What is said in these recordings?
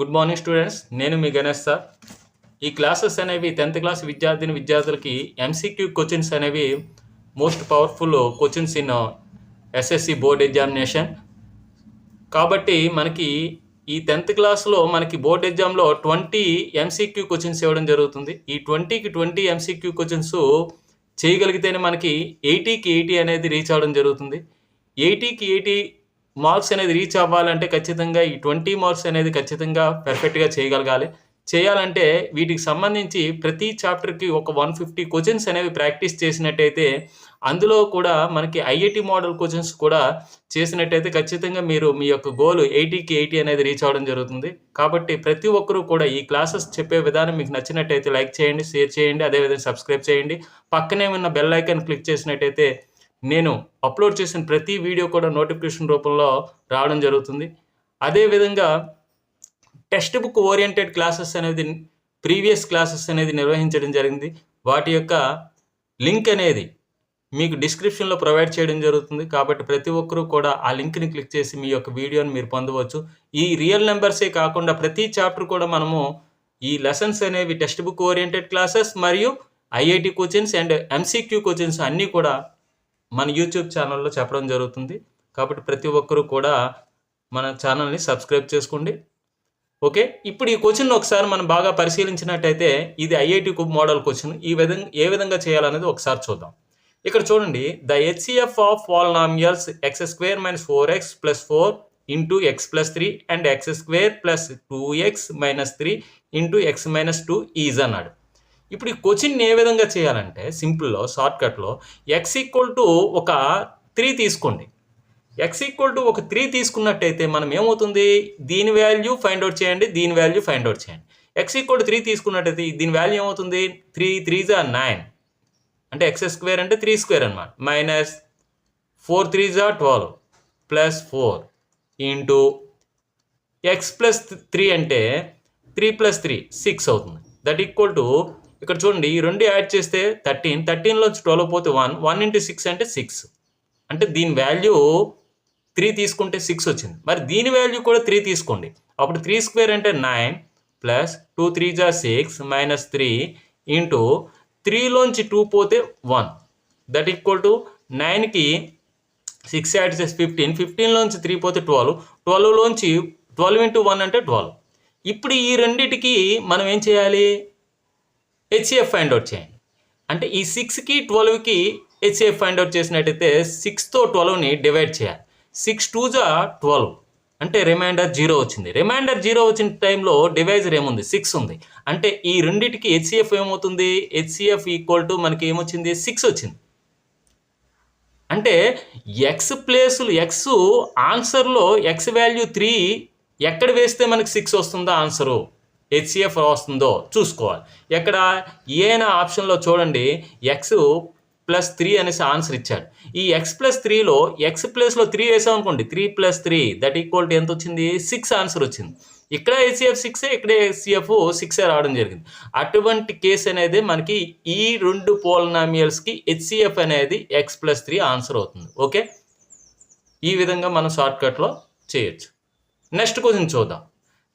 Good morning students నేను మీ Ganesh sir. ఈ క్లాసెస్ అనేవి టెన్త్ క్లాస్ విద్యార్థిని విద్యార్థులకి ఎంసీక్యూ క్వశ్చన్స్ అనేవి most powerful questions in SSC board examination కాబట్టి మనకి ఈ టెన్త్ క్లాస్లో మనకి బోర్డ్ ఎగ్జామ్లో ట్వంటీ ఎంసీక్యూ క్వశ్చన్స్ ఇవ్వడం జరుగుతుంది. ఈ ట్వంటీకి ట్వంటీ ఎంసీక్యూ క్వశ్చన్స్ చేయగలిగితేనే మనకి ఎయిటీకి ఎయిటీ అనేది రీచ్ అవ్వడం జరుగుతుంది. ఎయిటీకి ఎయిటీ మార్క్స్ అనేది రీచ్ అవ్వాలంటే ఖచ్చితంగా ఈ ట్వంటీ మార్క్స్ అనేది ఖచ్చితంగా పర్ఫెక్ట్గా చేయగలగాలి. చేయాలంటే వీటికి సంబంధించి ప్రతి చాప్టర్కి ఒక వన్ ఫిఫ్టీ క్వశ్చన్స్ అనేవి ప్రాక్టీస్ చేసినట్టయితే అందులో కూడా మనకి ఐఐటి మోడల్ క్వశ్చన్స్ కూడా చేసినట్టయితే ఖచ్చితంగా మీరు మీ యొక్క గోల్ ఎయిటీకి ఎయిటీ అనేది రీచ్ అవ్వడం జరుగుతుంది. కాబట్టి ప్రతి ఒక్కరూ కూడా ఈ క్లాసెస్ చెప్పే విధానం మీకు నచ్చినట్టయితే లైక్ చేయండి షేర్ చేయండి అదేవిధంగా సబ్స్క్రైబ్ చేయండి. పక్కనే ఉన్న బెల్ ఐకాన్ క్లిక్ చేసినట్టయితే నేను అప్లోడ్ చేసిన ప్రతి వీడియో కూడా నోటిఫికేషన్ రూపంలో రావడం జరుగుతుంది. అదేవిధంగా టెక్స్ట్ బుక్ ఓరియంటెడ్ క్లాసెస్ అనేది ప్రీవియస్ క్లాసెస్ అనేది నిర్వహించడం జరిగింది. వాటి యొక్క లింక్ అనేది మీకు డిస్క్రిప్షన్లో ప్రొవైడ్ చేయడం జరుగుతుంది. కాబట్టి ప్రతి ఒక్కరూ కూడా ఆ లింక్ని క్లిక్ చేసి మీ యొక్క వీడియోని మీరు పొందవచ్చు. ఈ రియల్ నెంబర్సే కాకుండా ప్రతి చాప్టర్ కూడా మనము ఈ లెసన్స్ అనేవి టెక్స్ట్ బుక్ ఓరియంటెడ్ క్లాసెస్ మరియు IIT coachings and MCQ coachings అన్నీ కూడా మన యూట్యూబ్ ఛానల్లో చెప్పడం జరుగుతుంది. కాబట్టి ప్రతి ఒక్కరూ కూడా మన ఛానల్ని సబ్స్క్రైబ్ చేసుకోండి. ఓకే ఇప్పుడు ఈ క్వశ్చన్ ఒకసారి మనం బాగా పరిశీలించినట్టయితే ఇది ఐఐటి మోడల్ క్వశ్చన్ ఈ విధంగా ఏ విధంగా చేయాలనేది ఒకసారి చూద్దాం. ఇక్కడ చూడండి. The HCF of polynomials x square minus four x plus four into x plus three and x square plus two x minus three into x minus two is అన్నాడు. ఇప్పుడు ఈ క్వశ్చన్ ఏ విధంగా చేయాలంటే సింపుల్లో షార్ట్కట్లో ఎక్స్ ఈక్వల్ టు ఒక three తీసుకోండి. ఎక్స్ ఈక్వల్ టు ఒక త్రీ తీసుకున్నట్టయితే మనం ఏమవుతుంది? దీని వాల్యూ ఫైండ్ అవుట్ చేయండి దీని వాల్యూ ఫైండ్ అవుట్ చేయండి. ఎక్స్ ఈక్వల్ టు త్రీ తీసుకున్నట్టయితే దీని వాల్యూ ఏమవుతుంది? త్రీ త్రీ జా నైన్ అంటే ఎక్స్ స్క్వేర్ అంటే త్రీ స్క్వేర్ అనమాట మైనస్ ఫోర్ త్రీ జా twelve plus four into x plus three అంటే త్రీ ప్లస్ త్రీ సిక్స్ అవుతుంది. దట్ ఈక్వల్ టు ఇక్కడ చూడండి ఈ రెండు యాడ్ చేస్తే థర్టీన్ థర్టీన్లో ట్వెల్వ్ పోతే వన్ వన్ ఇంటూ సిక్స్ అంటే సిక్స్ అంటే దీని వాల్యూ త్రీ తీసుకుంటే సిక్స్ వచ్చింది. మరి దీని వాల్యూ కూడా త్రీ తీసుకోండి. అప్పుడు త్రీ స్క్వేర్ అంటే నైన్ ప్లస్ టూ త్రీ జా సిక్స్ మైనస్ త్రీ ఇంటూ త్రీలోంచి టూ పోతే వన్ దట్ ఈక్వల్ టు నైన్కి సిక్స్ యాడ్ చేసి ఫిఫ్టీన్ ఫిఫ్టీన్లోంచి త్రీ పోతే ట్వెల్వ్ ట్వెల్వ్లోంచి ట్వెల్వ్ ఇంటూ వన్ అంటే ట్వెల్వ్ ఇప్పుడు ఈ రెండిటికి మనం ఏం చేయాలి? హెచ్సిఎఫ్ ఫైండ్ అవుట్ చేయండి. అంటే ఈ సిక్స్కి ట్వెల్వ్కి హెచ్సిఎఫ్ ఫైండ్ అవుట్ చేసినట్టయితే సిక్స్తో ట్వెల్వ్ని డివైడ్ చేయాలి. సిక్స్ టూ జా ట్వెల్వ్ అంటే రిమైండర్ జీరో వచ్చింది. రిమైండర్ జీరో వచ్చిన టైంలో డివైజర్ ఏముంది? సిక్స్ ఉంది. అంటే ఈ రెండింటికి హెచ్సిఎఫ్ ఏమవుతుంది? హెచ్సిఎఫ్ ఈక్వల్ టు మనకి ఏమొచ్చింది? సిక్స్ వచ్చింది. అంటే ఎక్స్ ప్లేసులు ఎక్స్ ఆన్సర్లో ఎక్స్ వాల్యూ త్రీ ఎక్కడ వేస్తే మనకి సిక్స్ వస్తుందో? ఆన్సరు హెచ్సిఎఫ్ వస్తుందో చూసుకోవాలి. ఎక్కడ? ఏనా ఆప్షన్లో చూడండి ఎక్స్ ప్లస్ త్రీ అనేసి ఆన్సర్ ఇచ్చాడు. ఈ ఎక్స్ ప్లస్ త్రీలో ఎక్స్ ప్లస్లో త్రీ వేసాం అనుకోండి three plus three that equal to ఎంత వచ్చింది? సిక్స్ ఆన్సర్ వచ్చింది. ఇక్కడ హెచ్సిఎఫ్ సిక్సే ఇక్కడ హెచ్సిఎఫ్ సిక్సే రావడం జరిగింది. అటువంటి కేసు అనేది మనకి ఈ రెండు పోలనామియల్స్కి హెచ్సిఎఫ్ అనేది ఎక్స్ ప్లస్ త్రీ ఆన్సర్ అవుతుంది. ఓకే ఈ విధంగా మనం షార్ట్కట్లో చేయొచ్చు. నెక్స్ట్ క్వశ్చన్ చూద్దాం.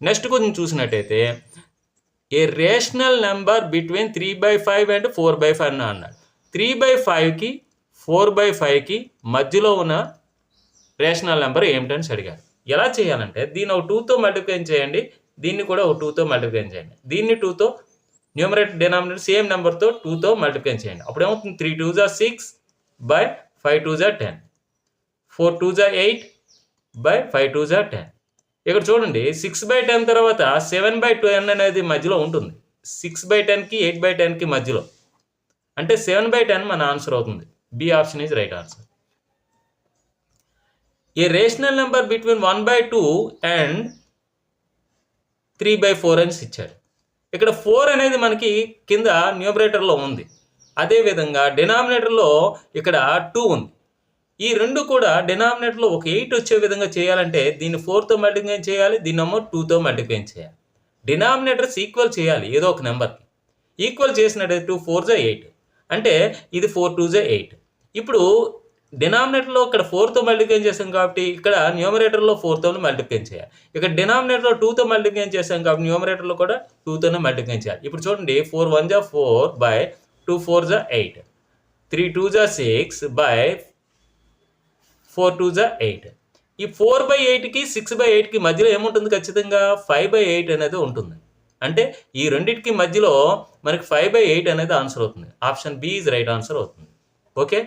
నెక్స్ట్ కొంచెం చూసినట్టయితే a rational number between three by five and four by five అన్నాడు. త్రీ బై ఫైవ్కి ఫోర్ బై ఫైవ్కి మధ్యలో ఉన్న రేషనల్ నెంబర్ ఏమిటని అడిగారు. ఎలా చేయాలంటే దీన్ని ఒక టూతో మల్టిప్లై చేయండి దీన్ని కూడా ఒక టూతో మల్టిప్లై చేయండి. దీన్ని టూతో న్యూమరేటర్ డినామినేటర్ సేమ్ నెంబర్తో టూతో మల్టిప్లై చేయండి. అప్పుడు ఏమవుతుంది? త్రీ టూ జా సిక్స్ బై ఫైవ్ టూ జా టెన్ ఫోర్ టూ జా ఎయిట్ బై ఫైవ్ టూ జా టెన్ ఇక్కడ చూడండి సిక్స్ బై టెన్ తర్వాత సెవెన్ బై టెన్ అనేది మధ్యలో ఉంటుంది. సిక్స్ బై టెన్కి ఎయిట్ బై టెన్కి మధ్యలో. అంటే సెవెన్ బై టెన్ మన ఆన్సర్ అవుతుంది. B option is right answer a rational number between one by two and three by four అని ఇచ్చాడు. ఇక్కడ ఫోర్ అనేది మనకి కింద న్యూమరేటర్లో ఉంది. అదేవిధంగా డినామినేటర్లో ఇక్కడ టూ ఉంది. ఈ రెండు కూడా డినామినేటర్లో ఒక ఎయిట్ వచ్చే విధంగా చేయాలంటే దీన్ని ఫోర్తో మల్టిప్లై చేయాలి? దీన్నేమో టూతో మల్టిప్లై చేయాలి? డినామినేటర్స్ ఈక్వల్ చేయాలి ఏదో ఒక నెంబర్కి ఈక్వల్ చేసినట్టయితే టూ ఫోర్ జా ఎయిట్ అంటే ఇది ఫోర్ టూ జా ఎయిట్ ఇప్పుడు డినామినేటర్లో ఇక్కడ ఫోర్తో మల్టిప్లై చేసాం కాబట్టి ఇక్కడ న్యూమరేటర్లో ఫోర్తో మల్టిప్లై చేయాలి? ఇక్కడ డినామినేటర్లో టూతో మల్టిప్లై చేసాం కాబట్టి న్యూమరేటర్లో కూడా టూతోనే మల్టిప్లై చేయాలి? ఇప్పుడు చూడండి ఫోర్ వన్ జా ఫోర్ బై టూ ఫోర్ జా ఎయిట్ త్రీ టూ జా సిక్స్ బై ఫోర్ టూ జా ఎయిట్. ఈ ఫోర్ బై ఎయిట్కి సిక్స్ బై ఎయిట్కి మధ్యలో ఏముంటుంది ఖచ్చితంగా? ఫైవ్ బై ఎయిట్ అనేది ఉంటుంది. అంటే ఈ రెండింటికి మధ్యలో మనకి ఫైవ్ బై ఎయిట్ అనేది ఆన్సర్ అవుతుంది. Option B is right answer అవుతుంది. ఓకే?